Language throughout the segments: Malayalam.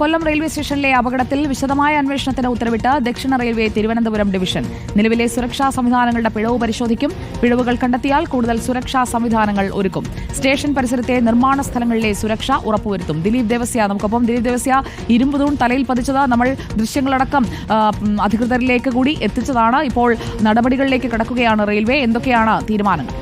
കൊല്ലം റെയിൽവേ സ്റ്റേഷനിലെ അപകടത്തിൽ വിശദമായ അന്വേഷണത്തിന് ഉത്തരവിട്ട് ദക്ഷിണ റെയിൽവേ തിരുവനന്തപുരം ഡിവിഷൻ. നിലവിലെ സുരക്ഷാ സംവിധാനങ്ങളുടെ പിഴവ് പരിശോധിക്കും. പിഴവുകൾ കണ്ടെത്തിയാൽ കൂടുതൽ സുരക്ഷാ സംവിധാനങ്ങൾ ഒരുക്കും. സ്റ്റേഷൻ പരിസരത്തെ നിർമ്മാണ സ്ഥലങ്ങളിലെ സുരക്ഷ ഉറപ്പുവരുത്തും. ദിലീപ് ദേവസ്യ നമുക്കൊപ്പം ദിലീപ് ദേവസ്യ ഇരുമ്പ് തൂൺ തലയിൽ പതിച്ചത് നമ്മൾ ദൃശ്യങ്ങളടക്കം അധികൃതരിലേക്ക് കൂടി എത്തിച്ചതാണ്. ഇപ്പോൾ നടപടികളിലേക്ക് കടക്കുകയാണ് റെയിൽവേ. എന്തൊക്കെയാണ് തീരുമാനങ്ങൾ?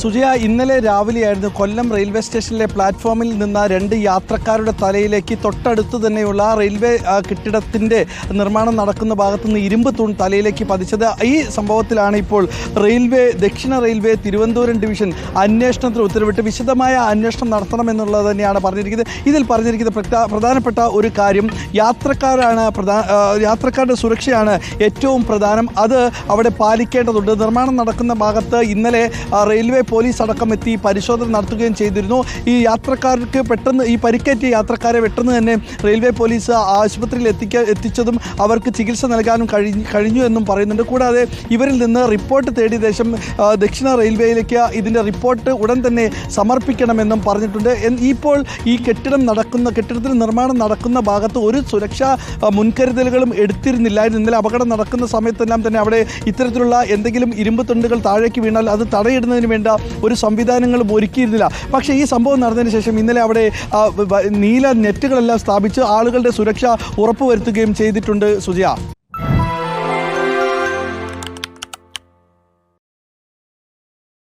സുജയ ഇന്നലെ രാവിലെയായിരുന്നു കൊല്ലം റെയിൽവേ സ്റ്റേഷനിലെ പ്ലാറ്റ്ഫോമിൽ നിന്ന രണ്ട് യാത്രക്കാരുടെ തലയിലേക്ക് തൊട്ടടുത്ത് തന്നെയുള്ള റെയിൽവേ കെട്ടിടത്തിന്റെ നിർമ്മാണം നടക്കുന്ന ഭാഗത്ത് നിന്ന് ഇരുമ്പ് തൂൺ തലയിലേക്ക് പതിച്ചത്. ഈ സംഭവത്തിലാണ് ഇപ്പോൾ റെയിൽവേ ദക്ഷിണ റെയിൽവേ തിരുവനന്തപുരം ഡിവിഷൻ അന്വേഷണത്തിന് ഉത്തരവിട്ട് വിശദമായ അന്വേഷണം നടത്തണമെന്നുള്ളത് തന്നെയാണ് പറഞ്ഞിരിക്കുന്നത്. ഇതിൽ പറഞ്ഞിരിക്കുന്ന പ്രധാനപ്പെട്ട ഒരു കാര്യം യാത്രക്കാരാണ് പ്രധാന യാത്രക്കാരുടെ സുരക്ഷയാണ് ഏറ്റവും പ്രധാനം. അത് അവിടെ പാലിക്കേണ്ടതുണ്ട്. നിർമ്മാണം നടക്കുന്ന ഭാഗത്ത് ഇന്നലെ റെയിൽവേ പോലീസ് അടക്കം എത്തി പരിശോധന നടത്തുകയും ചെയ്തിരുന്നു. ഈ യാത്രക്കാർക്ക് പെട്ടെന്ന് ഈ പരിക്കേറ്റ യാത്രക്കാരെ പെട്ടെന്ന് തന്നെ റെയിൽവേ പോലീസ് ആശുപത്രിയിൽ എത്തിക്ക എത്തിച്ചതും അവർക്ക് ചികിത്സ നൽകാനും കഴിഞ്ഞു കഴിഞ്ഞു എന്നും പറയുന്നുണ്ട്. കൂടാതെ ഇവരിൽ നിന്ന് റിപ്പോർട്ട് തേടിയ ദേശം ദക്ഷിണ റെയിൽവേയിലേക്ക് ഇതിന്റെ റിപ്പോർട്ട് ഉടൻ തന്നെ സമർപ്പിക്കണമെന്നും പറഞ്ഞിട്ടുണ്ട്. ഇപ്പോൾ ഈ കെട്ടിടം നടക്കുന്ന കെട്ടിടത്തിന് നിർമ്മാണം നടക്കുന്ന ഭാഗത്ത് ഒരു സുരക്ഷാ മുൻകരുതലുകളും എടുത്തിരുന്നില്ലായിരുന്നു. ഇന്നലെ അപകടം നടക്കുന്ന സമയത്തെല്ലാം തന്നെ അവിടെ ഇത്തരത്തിലുള്ള എന്തെങ്കിലും ഇരുമ്പ് തുണ്ടുകൾ താഴേക്ക് വീണാൽ അത് തടയിടുന്നതിന് വേണ്ട ഒരു സംവിധാനങ്ങളും ഒരുക്കിയിരുന്നില്ല. പക്ഷേ ഈ സംഭവം നടന്നതിന് ശേഷം ഇന്നലെ അവിടെ നീല നെറ്റുകളെല്ലാം സ്ഥാപിച്ച് ആളുകളുടെ സുരക്ഷ ഉറപ്പുവരുത്തുകയും ചെയ്തിട്ടുണ്ട് സുജയ.